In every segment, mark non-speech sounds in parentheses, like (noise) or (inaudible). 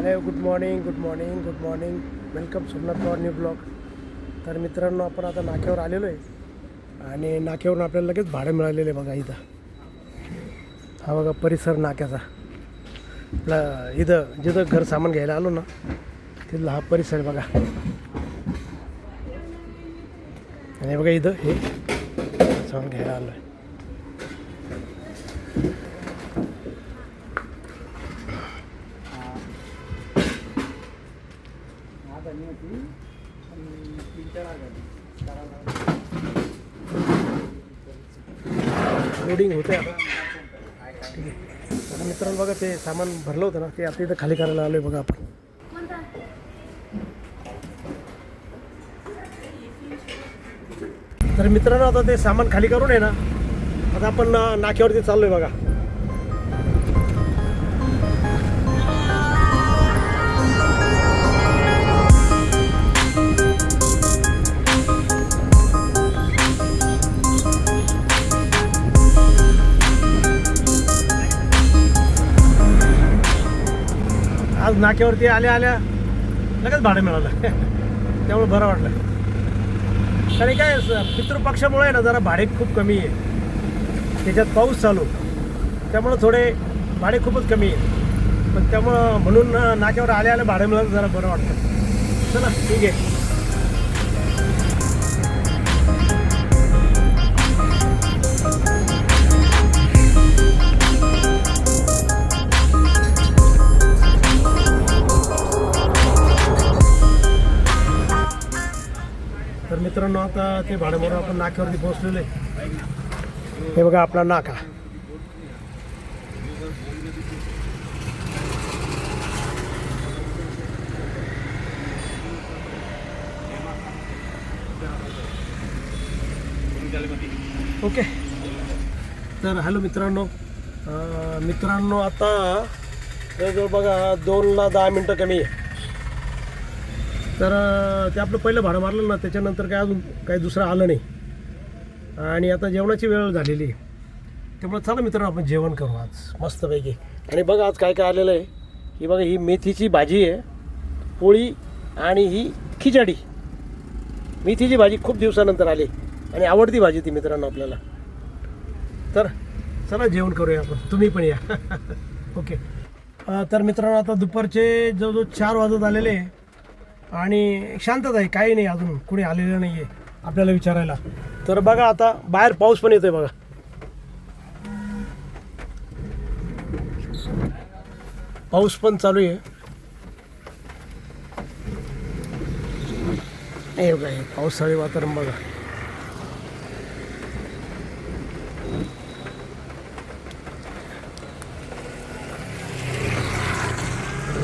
Hello good morning good morning good morning. Welcome Somnath Pawar new blog. तर मित्रांनो आपण आता नाक्यावर आलेलो आहे. आणि नाक्यावरून आपल्याला लगेच भाडं मिळालेलं आहे बघा इथं. हा बघा परिसर नाक्याचा. आपला इथं जिथं घर सामान घ्यायला आलो ना तिथला हा परिसर आहे बघा. आणि बघा इथं हे सामान घ्यायला आलो आहे लोडिंग होते आता ठीक आहे आता. मित्रांनो बघा ते सामान भरलं होतं ना ते आता इथं खाली करायला आलो आहे बघा आपण. तर मित्रांनो आता ते सामान खाली करून आहे ना आता आपण ना- नाक्यावरती चाललो आहे बघा. नाक्यावरती आल्या आल्या लगेच भाडं मिळालं. (laughs) त्यामुळे बरं वाटलं. आणि काय स- पितृपक्षामुळे आहे ना जरा भाडे खूप कमी आहे. त्याच्यात पाऊस चालू. त्यामुळं थोडे भाडे खूपच कमी आहे. पण त्यामुळं म्हणून नाक्यावर आल्या आल्या भाडं मिळालं जरा बरं वाटतं. चला ठीक आहे. मित्रांनो आता ते भाड्यामुळे आपण नाक्यावरती पोहोचलेलो आहे. हे बघा आपला नाका. ओके. तर हॅलो मित्रांनो मित्रांनो आता जवळजवळ बघा दोनला दहा मिनटं कमी आहे. तर ते आपलं पहिलं भाडं मारलं ना त्याच्यानंतर काय अजून काही दुसरं आलं नाही. आणि आता जेवणाची वेळ झालेली आहे. त्यामुळे चला मित्रांनो आपण जेवण करू आज मस्तपैकी. आणि बघा आज काय काय आलेलं आहे. की बघा ही मेथीची भाजी आहे पोळी आणि ही खिचडी. मेथीची भाजी खूप दिवसानंतर आली. आणि आवडती भाजी ती मित्रांनो आपल्याला. तर चला जेवण करूया आपण. तुम्ही पण या. (laughs) ओके तर मित्रांनो आता दुपारचे जवळजवळ चार वाजत आलेले आहे. आणि शांतता आहे काही नाही अजून. कुणी आलेलं नाही आहे आपल्याला विचारायला. तर बघा आता बाहेर पाऊस पण येतोय बघा. पाऊस पण चालू आहे. नाही बघा हे पावसाळी वातावरण बघा.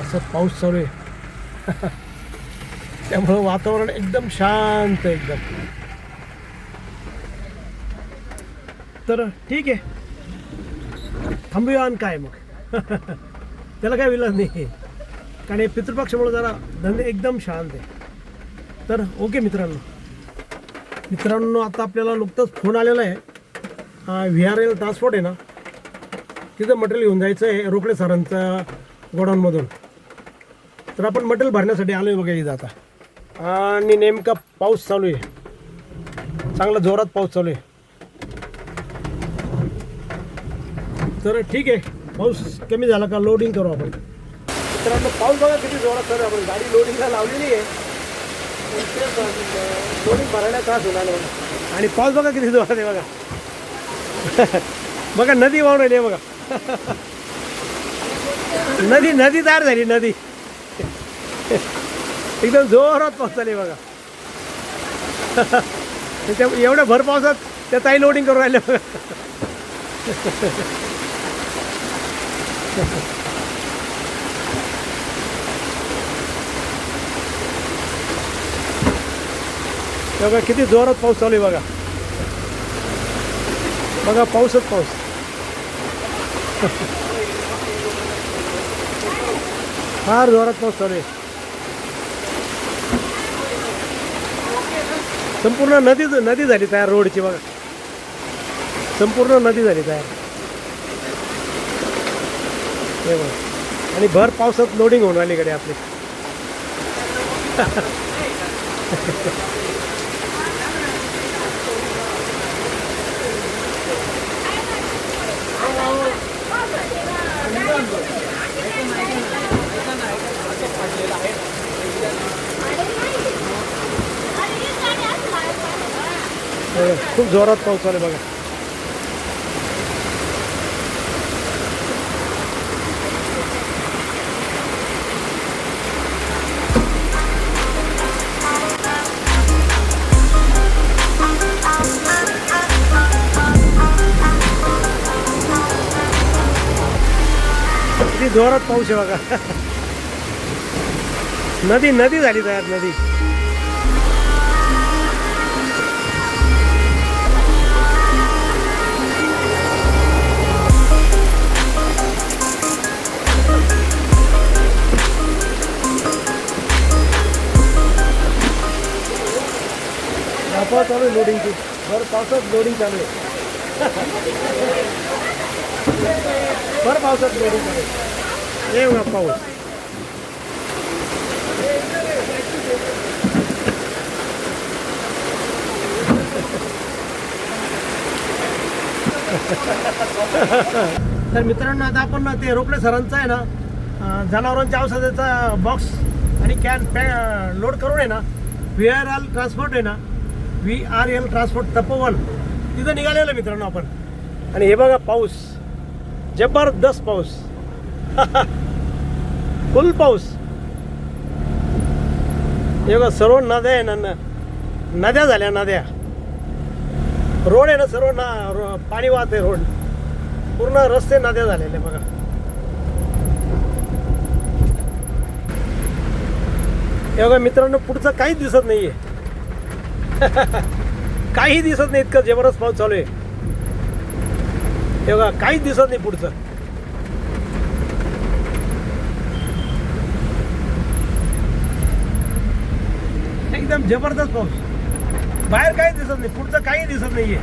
असं पाऊस चालू आहे. (laughs) त्यामुळं वातावरण एकदम शांत आहे एकदम. तर ठीक आहे. थांबूया आणि काय मग? (laughs) त्याला काय विलाज नाही. कारण हे पितृपक्षामुळे जरा धंदे एकदम शांत आहे. तर ओके मित्रांनो. मित्रांनो आता आपल्याला नुकतंच फोन आलेला आहे. व्ही आर एल ट्रान्सपोर्ट आहे ना. तिथं मटेरियल घेऊन जायचं आहे रोकडे सरांचा गोडाऊनमधून. तर आपण मटेरियल भरण्यासाठी आलो आहे बघा इथं आता. आणि नेमका पाऊस चालू आहे. चांगला जोरात पाऊस चालू आहे. तर ठीक आहे पाऊस कमी झाला का लोडिंग करू आपण. तर आपलं पाऊस बघा किती जोरात चालू आहे. आपण गाडी लोडिंगला लावलेली आहे. लोडिंग भरायला त्रास होणार बघा. आणि पाऊस बघा किती जोरात आहे बघा. (laughs) बघा नदी वाहून राहिली आहे बघा. (laughs) नदी नदी तयार झाली नदी. एकदम जोरात पाऊस चालू आहे बघा. त्या एवढ्या भर पावसात त्या ताई लोडिंग करून राहिल्या बघा. बघा किती जोरात पाऊस चालू आहे बघा. बघा पाऊसच पाऊस. फार जोरात पाऊस चालू आहे. संपूर्ण नदी नदी झाली तयार रोडची बघा. संपूर्ण नदी झाली तयार. बघा. आणि भर पावसात लोडिंग होऊन राहिली आपली. (laughs) खूप जोरात पाऊस चालू बघा. किती जोरात पाऊस आहे बघा. (laughs) नदी नदी झाली तयार नदी. पाऊस चालू आहे लोडिंगची भर पावसात लोडिंग चालू आहे. भर पावसात लोडिंग चालू आहे. ये पाऊस. तर मित्रांनो आता आपण ते रोकडे सरांचा आहे ना जनावरांच्या औषधाचा बॉक्स आणि कॅन पॅ लोड करून आहे ना व्ही आर एल ट्रान्सपोर्ट आहे ना V R L transport Tapovan. तिथं निघालेलं मित्रांनो आपण. आणि हे बघा पाऊस. जबरदस्त पाऊस. (laughs) फुल पाऊस. हे बघा सर्व नद्या आहे ना न- नद्या झाल्या नद्या. रोड आहे ना सर्व ना रो- पाणी वाहत आहे रोड. पूर्ण रस्ते नद्या झालेले बघा. हे बघा मित्रांनो पुढचं काहीच दिसत नाही आहे (laughs) काही दिसत नाही इतकं जबरदस्त पाऊस चालू आहे. तेव्हा बघा काहीच दिसत नाही पुढचं. एकदम जबरदस्त पाऊस. बाहेर काही दिसत नाही पुढचं काही दिसत नाहीये.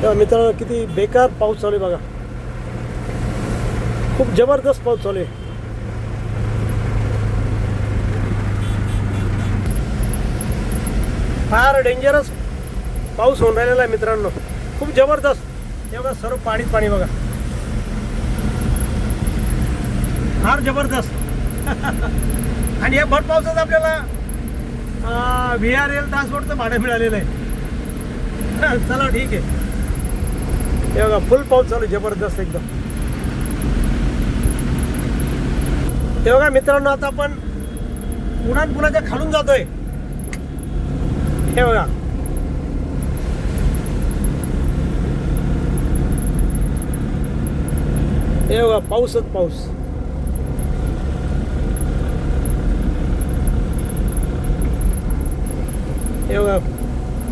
तेव्हा मित्रांनो किती बेकार पाऊस चालू आहे बघा. खूप जबरदस्त पाऊस चालू आहे. फार डेंजरस पाऊस होऊन राहिलेला आहे मित्रांनो. खूप जबरदस्त. एवढं सर्व पाणीच पाणी बघा. फार जबरदस्त. (laughs) आणि या भर पावसात आपल्याला व्ही आर एल ट्रान्सपोर्टचं भाडं मिळालेलं आहे. (laughs) चला ठीक आहे. हे बघा फुल पाऊस चालू आहे, जबरदस्त एकदम. हे बघा मित्रांनो आता आपण उडान पुलाच्या खालून जातोय. हे बघा हे बघा पाऊसच पाऊस हे बघा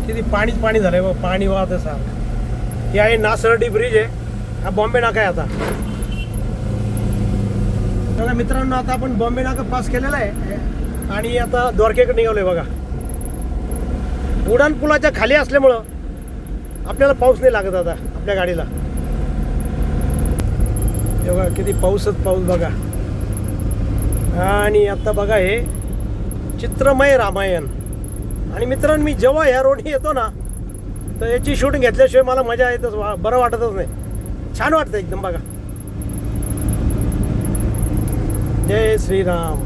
किती पाणीच पाणी झालंय बघा पाणी वाहत आहे सारखं हे आहे नासर्डी ब्रिज आहे हा बॉम्बे नाका आहे आता बघा मित्रांनो आता आपण बॉम्बे नाका पास केलेला आहे आणि आता द्वारकेकडे निघालोय बघा उड्डाणपुलाच्या खाली असल्यामुळं आपल्याला पाऊस नाही लागत आता आपल्या गाडीला. बघा किती पाऊसच पाऊस बघा. आणि आता बघा हे चित्रमय रामायण. आणि मित्रांनो मी जेव्हा ह्या रोडने येतो ना तर याची शूटिंग घेतल्याशिवाय मला मजा येतच वा- बरं वाटतच नाही. छान वाटतं एकदम बघा. जय श्रीराम.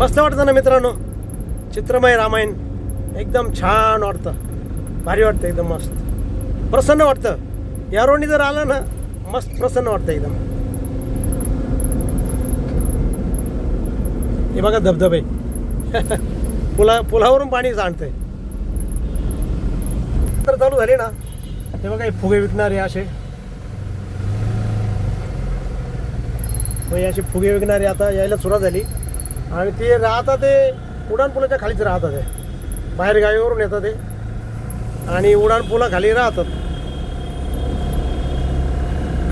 मस्त वाटतं ना मित्रांनो? चित्रमय रामायण. एकदम छान वाटतं. भारी वाटतं एकदम मस्त. प्रसन्न वाटतं. या रोडनी जर आलं ना मस्त प्रसन्न वाटतं एकदम. हे बघा धबधबे. (laughs) पुला पुलावरून पाणी सांडतंय. तर चालू झाले ना. हे बघा हे फुगे विकणारे असे. मग असे फुगे विकणारे आता यायला सुरुवात झाली. आणि ते राहतात ते उड्डाणपुलाच्या खालीच राहतात ते. बाहेर गावीवरून येतात ते. आणि उडान राहतात.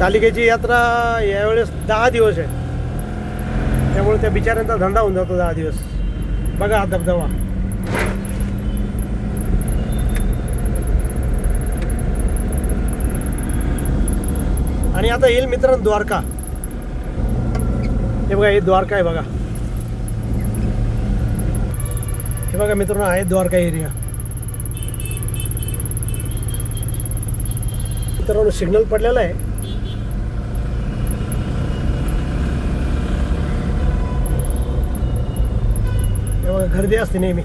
कालिकेची यात्रा यावेळेस दहा दिवस आहे. त्यामुळे त्या बिचाऱ्यांचा धंदा होऊन जातो दहा दिवस. बघा हा धबधबा. आणि आता येईल मित्रांनो द्वारका. हे बघा हे द्वारका आहे बघा. हे बघा मित्रांनो आहे द्वारका एरिया मित्रांनो सिग्नल पडलेला आहे. हे बघा गर्दी असते नेहमी.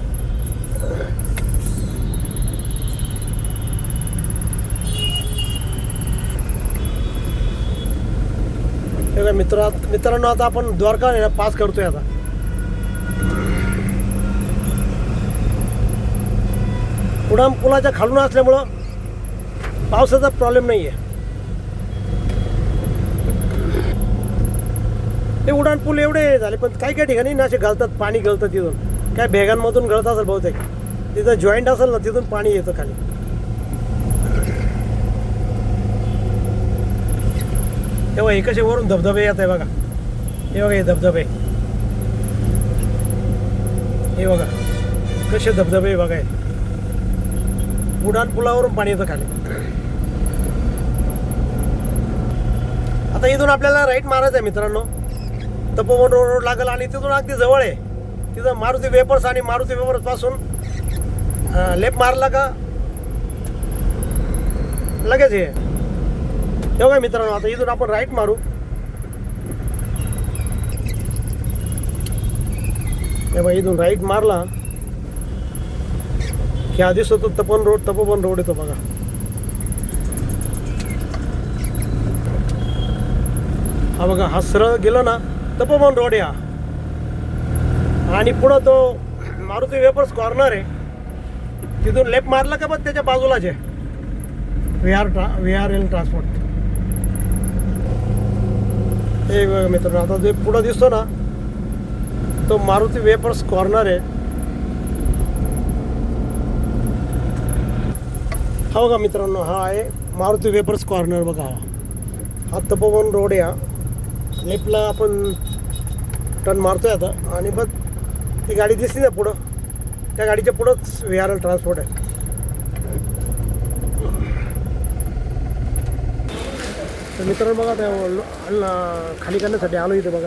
हे मित्र मित्रांनो आता आपण द्वारका पास करतोय आता. उडान पुलाच्या खालून असल्यामुळं पावसाचा प्रॉब्लेम नाही आहे ते उडाणपूल एवढे झाले पण काही काही ठिकाणी ना असे घालतात पाणी गळतं तिथून. काय भेगांमधून गळत असेल बहुतेक. तिथं जॉईंट असेल ना तिथून पाणी येतं खाली. तेव्हा हे कसे वरून धबधबे येत आहे बघा. हे बघा हे धबधबे. हे बघा कसे धबधबे आहे बघा हे. पुलावरून पाणी येतं खाली. आता इथून आपल्याला राईट मारायचं आहे मित्रांनो. तपोवन रोड रोड लागेल आणि तिथून अगदी जवळ आहे. तिथं मारुती वेपर्स आणि मारुती वेपर्सपासून लेफ्ट मारला का? लगेच हे हे मित्रांनो? आता इथून आपण राईट मारू. हे इथून राईट मारला. हे आधीच होतं तपन रोड तपोवन रोड येतो बघा. हा बघा हा सरळ गेलो ना तपोवन रोड या. आणि पुढं तो मारुती वेपर्स कॉर्नर आहे. तिथून लेफ्ट मारला का बघ त्याच्या बाजूलाच आहे व्ही आर ट्रा व्ही आर एल ट्रान्सपोर्ट हे मित्रांनो आता जे पुढं दिसतो ना तो मारुती वेपर्स कॉर्नर आहे. हा बघा मित्रांनो हा आहे मारुती वेपर्स कॉर्नर बघा. हा हा तपोवन रोड आहे हा. लेफ्टला आपण टर्न मारतोय आता. आणि बघ ती गाडी दिसली ना पुढं. त्या गाडीच्या पुढंच व्ही आर एल ट्रान्सपोर्ट आहे. तर मित्रांनो बघा त्या अन्न- खाली करण्यासाठी आलो इथे बघा.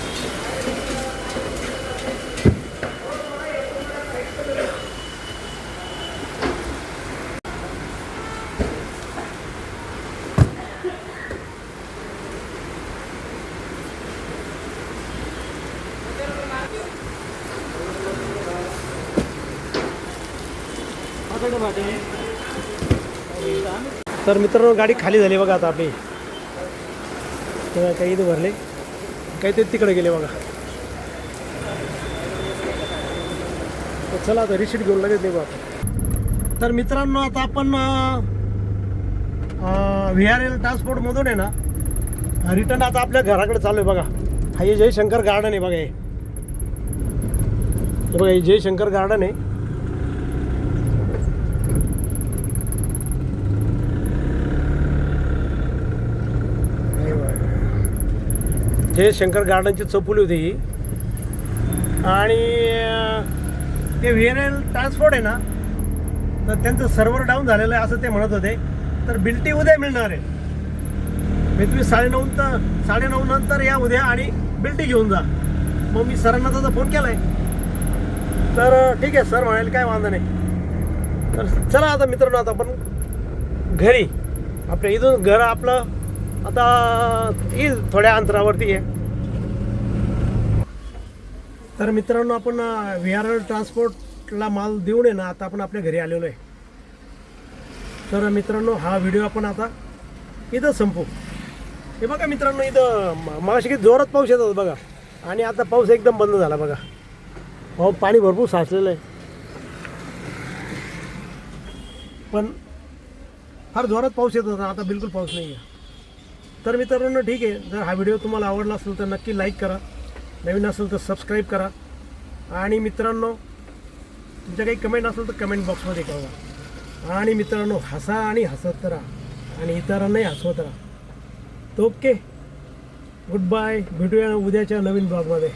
तर मित्रांनो गाडी खाली झाली बघा आता आपली. तेव्हा काही इथे भरले. काही ते तिकडे गेले बघा. चला आता रिसीट घेऊन लगेच देऊ आपण. तर मित्रांनो आता आपण व्ही आर एल ट्रान्सपोर्टमधून आहे ना रिटर्न आता आपल्या घराकडे चालू आहे बघा. हा हे जयशंकर गार्डन आहे बघा हे. हे बघा हे जयशंकर गार्डन आहे हे बघा. जयशंकर गार्डनची चौफुली होती ही. आणि ते व्ही एन एल ट्रान्सपोर्ट आहे ना तर त्यांचं सर्व्हर डाऊन झालेलं आहे असं ते म्हणत होते. तर बिल्टी उद्या मिळणार आहे. मी तुम्ही साडेनऊ तर साडेनऊ नंतर या उद्या आणि बिल्टी घेऊन जा. मग मी सरांना त्याचा फोन केला आहे तर ठीक आहे सर म्हणाले काय वांधा नाही. तर चला आता मित्रांनो आता आपण घरी आपल्या इथून घर आपलं आता ही थोड्या अंतरावरती आहे. तर मित्रांनो आपण व्ही आर ट्रान्सपोर्टला माल देऊन आहे ना आता आपण आपल्या घरी आलेलो आहे. तर मित्रांनो हा व्हिडिओ आपण आता इथं संपू हे बघा मित्रांनो इथं मागाशी किती जोरात पाऊस येत होता बघा. आणि आता पाऊस एकदम बंद झाला बघा. हो पाणी भरपूर साचलेलं आहे. पण फार जोरात पाऊस येत होता आता बिलकुल पाऊस नाही आहे तर मित्रांनो ठीक आहे. जर हा व्हिडिओ तुम्हाला आवडला असेल तर नक्की लाईक करा. नवीन असेल तर सबस्क्राईब करा. आणि मित्रांनो तुमच्या काही कमेंट असेल तर कमेंट बॉक्समध्ये कळवा. आणि मित्रांनो हसा आणि हसत राहा. आणि इतरांनाही हसवत राहा. ओके गुड बाय भेटूया उद्याच्या नवीन ब्लॉगमध्ये